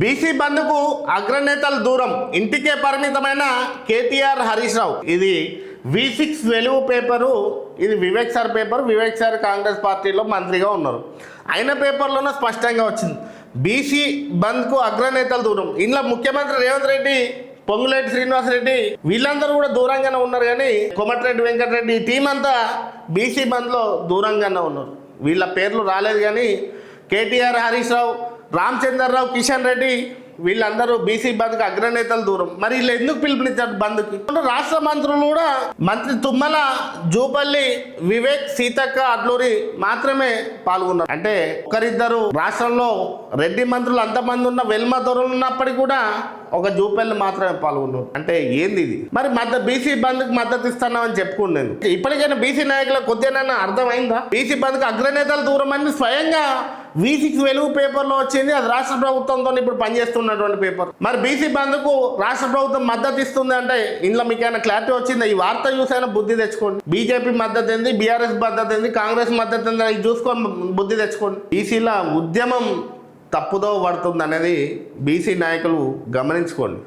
BC బంద్కు అగ్రనేతల దూరం ఇంటికే పరిమితమైన కేటీఆర్ హరీష్ రావు. ఇది వి సిక్స్ వెలుగు పేపరు ఇది Vivek sir paper. Vivek sir Congress పార్టీలో మంత్రిగా ఉన్నారు. ఆయన పేపర్లోనే స్పష్టంగా వచ్చింది. బీసీ బంద్కు అగ్రనేతల దూరం. ఇందులో ముఖ్యమంత్రి రేవంత్ రెడ్డి పొంగులేటి శ్రీనివాసరెడ్డి వీళ్ళందరూ కూడా దూరంగానే ఉన్నారు కానీ కోమటిరెడ్డి వెంకటరెడ్డి ఈ టీం అంతా బీసీ బంద్లో దూరంగానే ఉన్నారు. వీళ్ళ పేర్లు రాలేదు కానీ కేటీఆర్ హరీష్ రావు రామచంద్రరావు కిషన్ రెడ్డి వీళ్ళందరూ బీసీ బంద్కి అగ్రనేతలు దూరం. మరి వీళ్ళు ఎందుకు పిలుపునిచ్చారు బంద్కి? రాష్ట్ర మంత్రులు కూడా మంత్రి తుమ్మల జూపల్లి వివేక్ సీతక్క అడ్లూరి మాత్రమే పాల్గొన్నారు. అంటే ఒకరిద్దరు రాష్ట్రంలో రెడ్డి మంత్రులు అంతమంది ఉన్న వెల్మ దొరలు ఉన్నప్పటికీ కూడా ఒక జూపల్లి మాత్రమే పాల్గొన్నారు. అంటే ఏంది ఇది? మరి మద్దతు బీసీ బంద్కి మద్దతు ఇస్తున్నామని చెప్పుకున్నాను ఇప్పటికైనా బీసీ నాయకులకు కొద్దిగా అర్థమైందా? బీసీ బంద్కి అగ్రనేతలు దూరం అని స్వయంగా వీసీకి వెలుగు పేపర్లో వచ్చింది అది రాష్ట్ర ప్రభుత్వంతో ఇప్పుడు పనిచేస్తున్నటువంటి పేపర్. మరి బీసీ బంద్కు రాష్ట్ర ప్రభుత్వం మద్దతు ఇస్తుంది అంటే ఇందులో మీకైనా క్లారిటీ వచ్చిందా? ఈ వార్త చూసైనా బుద్ధి తెచ్చుకోండి. బీజేపీ మద్దతు ఏంది? బీఆర్ఎస్ మద్దతు ఏంది? కాంగ్రెస్ మద్దతు ఏంది? ఇది చూసుకొని బుద్ధి తెచ్చుకోండి. బీసీల ఉద్యమం తప్పుదో పడుతుంది అనేది బీసీ నాయకులు గమనించుకోండి.